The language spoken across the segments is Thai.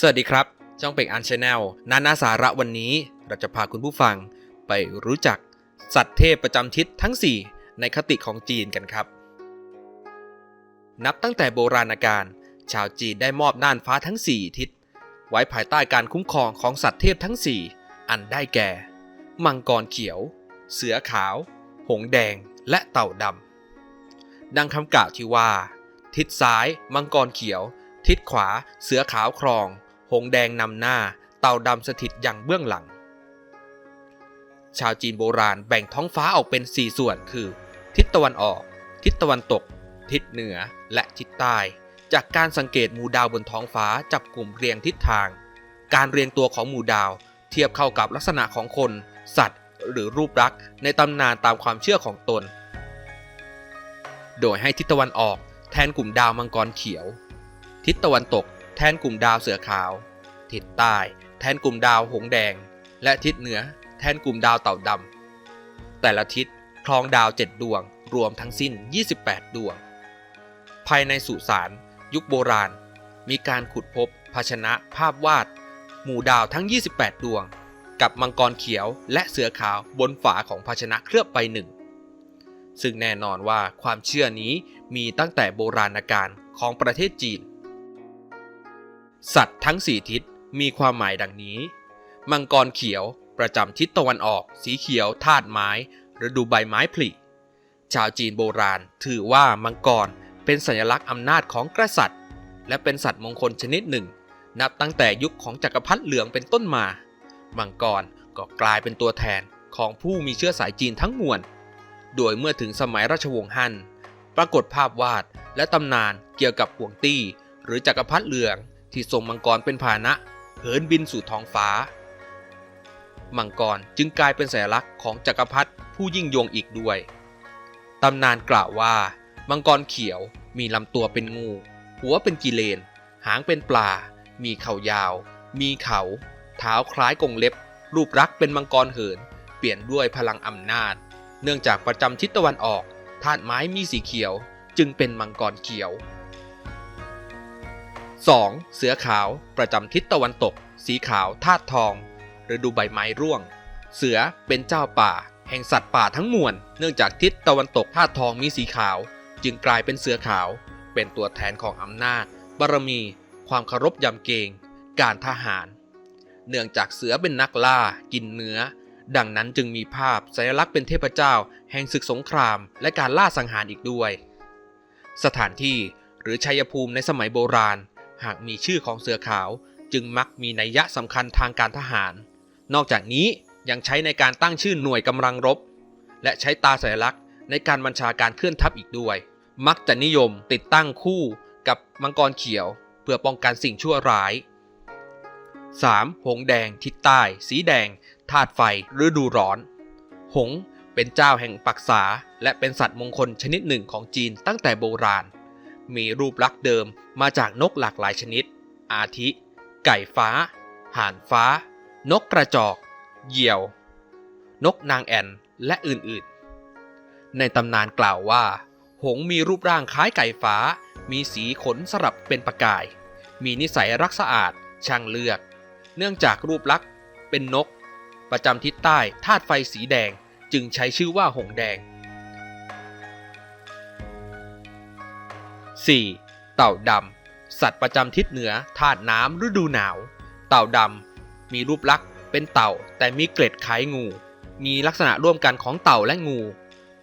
สวัสดีครับ ช่องเป็กอันชาแนลนานาสาระวันนี้เราจะพาคุณผู้ฟังไปรู้จักสัตว์เทพประจำทิศทั้ง 4 ในคติของจีนกันครับ นับตั้งแต่โบราณกาลชาวจีนได้มอบน่านฟ้าทั้ง 4 ทิศ ไว้ภายใต้การคุ้มครองของสัตว์เทพทั้ง 4 อันได้แก่ มังกรเขียว เสือขาว หงแดงและเต่าดำดังคำกล่าวที่ว่า ทิศซ้าย มังกรเขียว ทิศขวา เสือขาวครอง หงแดงนำหน้า เต่าดำสถิตอย่างเบื้องหลัง ชาวจีนโบราณแบ่งท้องฟ้าออกเป็น 4 ส่วนคือ ทิศตะวันออก ทิศตะวันตก ทิศเหนือ และทิศใต้ จากการสังเกตหมู่ดาวบนท้องฟ้าจับกลุ่มเรียงทิศทาง การเรียงตัวของหมู่ดาว เทียบเข้ากับลักษณะของคน สัตว์ หรือรูปลักษณ์ในตำนานตามความเชื่อของตน โดยให้ทิศตะวันออกแทนกลุ่มดาวมังกรเขียว ทิศตะวันตก แทนกลุ่มดาวเสือขาว ทิศใต้ แทนกลุ่มดาวหงส์แดง และทิศเหนือ แทนกลุ่มดาวเต่าดำแต่ละทิศครองดาว7ดวง รวมทั้งสิ้น 28 ดวง ภายในสุสานยุคโบราณ มีการขุดพบภาชนะภาพวาด หมู่ดาวทั้ง 28 ดวง กับมังกรเขียวและเสือขาวบนฝาของภาชนะเคลือบใบหนึ่งซึ่งแน่นอนว่าความเชื่อนี้มีตั้งแต่โบราณกาลของประเทศจีน สัตว์ทั้ง4ทิศมีความหมายดังนี้ มังกรเขียวประจำทิศตะวันออก สีเขียวธาตุไม้ฤดูใบไม้ผลิ ชาวจีนโบราณถือว่ามังกรเป็นสัญลักษณ์อำนาจของกษัตริย์ และเป็นสัตว์มงคลชนิดหนึ่ง นับตั้งแต่ยุคของจักรพรรดิเหลืองเป็นต้นมา มังกรก็กลายเป็นตัวแทนของผู้มีเชื้อสายจีนทั้งมวล โดยเมื่อถึงสมัยราชวงศ์ฮั่น ปรากฏภาพวาดและตำนานเกี่ยวกับห่วงตี้ หรือจักรพรรดิเหลือง ที่ทรงมังกรเป็นพาหนะเหินบินสู่ท้องฟ้า มังกรจึงกลายเป็นสัญลักษณ์ของจักรพรรดิผู้ยิ่งยงอีกด้วย ตำนานกล่าวว่า มังกรเขียวมีลำตัวเป็นงู หัวเป็นกิเลน หางเป็นปลา มีเข่ายาว มีเขา เท้าคล้ายกงเล็บ รูปรักษ์เป็นมังกรเหิน เปลี่ยนด้วยพลังอำนาจ เนื่องจากประจำทิศตะวันออกธาตุไม้มีสีเขียว จึงเป็นมังกรเขียว 2. เสือขาว ประจำทิศตะวันตก สีขาวธาตุทองฤดูใบไม้ร่วง เสือเป็นเจ้าป่า แห่งสัตว์ป่าทั้งมวล เนื่องจากทิศตะวันตกธาตุทองมีสีขาว จึงกลายเป็นเสือขาว เป็นตัวแทนของอำนาจ บารมี ความเคารพยำเกรงการทหาร เนื่องจากเสือเป็นนักล่า กินเนื้อ ดังนั้นจึงมีภาพสัญลักษณ์เป็นเทพเจ้า แห่งศึกสงคราม และการล่าสังหารอีกด้วย สถานที่หรือชัยภูมิในสมัยโบราณ หากมีชื่อของเสือขาวจึงมักมีนัยยะสำคัญทางการทหาร นอกจากนี้ยังใช้ในการตั้งชื่อหน่วยกำลังรบ และใช้ตาสัญลักษณ์ในการบัญชาการเคลื่อนทัพอีกด้วย มักจะนิยมติดตั้งคู่กับมังกรเขียว เพื่อป้องกันสิ่งชั่วร้าย 3. หงแดง ทิศใต้ สีแดงธาตุไฟฤดูร้อน หงเป็นเจ้าแห่งปักษา และเป็นสัตว์มงคลชนิดหนึ่งของจีนตั้งแต่โบราณ มีรูปลักษ์เดิมมาจากนกหลากหลายชนิด อาทิ ไก่ฟ้า ห่านฟ้า นกกระจอก เหยี่ยว นกนางแอ่น และอื่นๆ ในตำนานกล่าวว่า หงมีรูปร่างคล้ายไก่ฟ้า มีสีขนสลับเป็นประกาย มีนิสัยรักสะอาด ช่างเลือก เนื่องจากรูปลักษ์เป็นนก ประจำทิศใต้ธาตุไฟสีแดงจึงใช้ชื่อว่าหงแดง 4. เต่าดำสัตว์ประจำทิศเหนือธาตุน้ำฤดูหนาว เต่าดำมีรูปลักษณ์เป็นเต่าแต่มีเกล็ดคล้ายงู มีลักษณะร่วมกันของเต่าและงู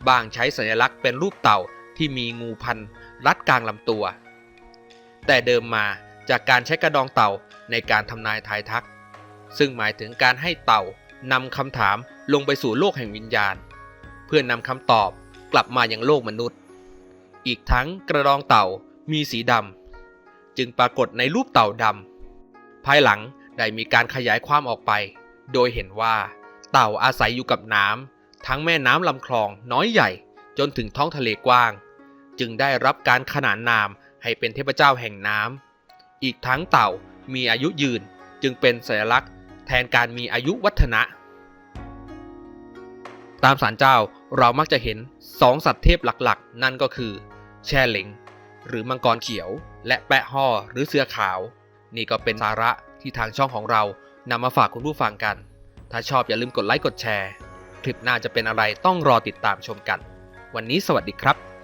บางใช้สัญลักษณ์เป็นรูปเต่าที่มีงูพันรัดกลางลำตัว แต่เดิมมาจากการใช้กระดองเต่าในการทำนายทายทัก ซึ่งหมายถึงการให้เต่านำคำถามลงไปสู่โลกแห่งวิญญาณ เพื่อนำคำตอบกลับมายังโลกมนุษย์ อีกทั้งกระดองเต่ามีสีดำจึงปรากฏในรูปเต่าดำภายหลังได้มีการขยายความออกไป โดยเห็นว่า เต่าอาศัยอยู่กับน้ำทั้งแม่น้ำลำคลองน้อยใหญ่จนถึงท้องทะเลกว้าง จึงได้รับการขนานนามให้เป็นเทพเจ้าแห่งน้ำอีกทั้งเต่ามีอายุยืนจึงเป็นสัญลักษณ์ แทนการมีอายุวัฒนะ ตามสารเจ้าเรามักจะเห็นสองสัตว์เทพหลักๆ นั่นก็คือ แช่เหลงหรือมังกรเขียว และแปะห่อหรือเสื้อขาว นี่ก็เป็นสาระที่ทางช่องของเรานำมาฝากคุณผู้ฟังกัน ถ้าชอบอย่าลืมกดไลค์กดแชร์ คลิปหน้าจะเป็นอะไรต้องรอติดตามชมกัน วันนี้สวัสดีครับ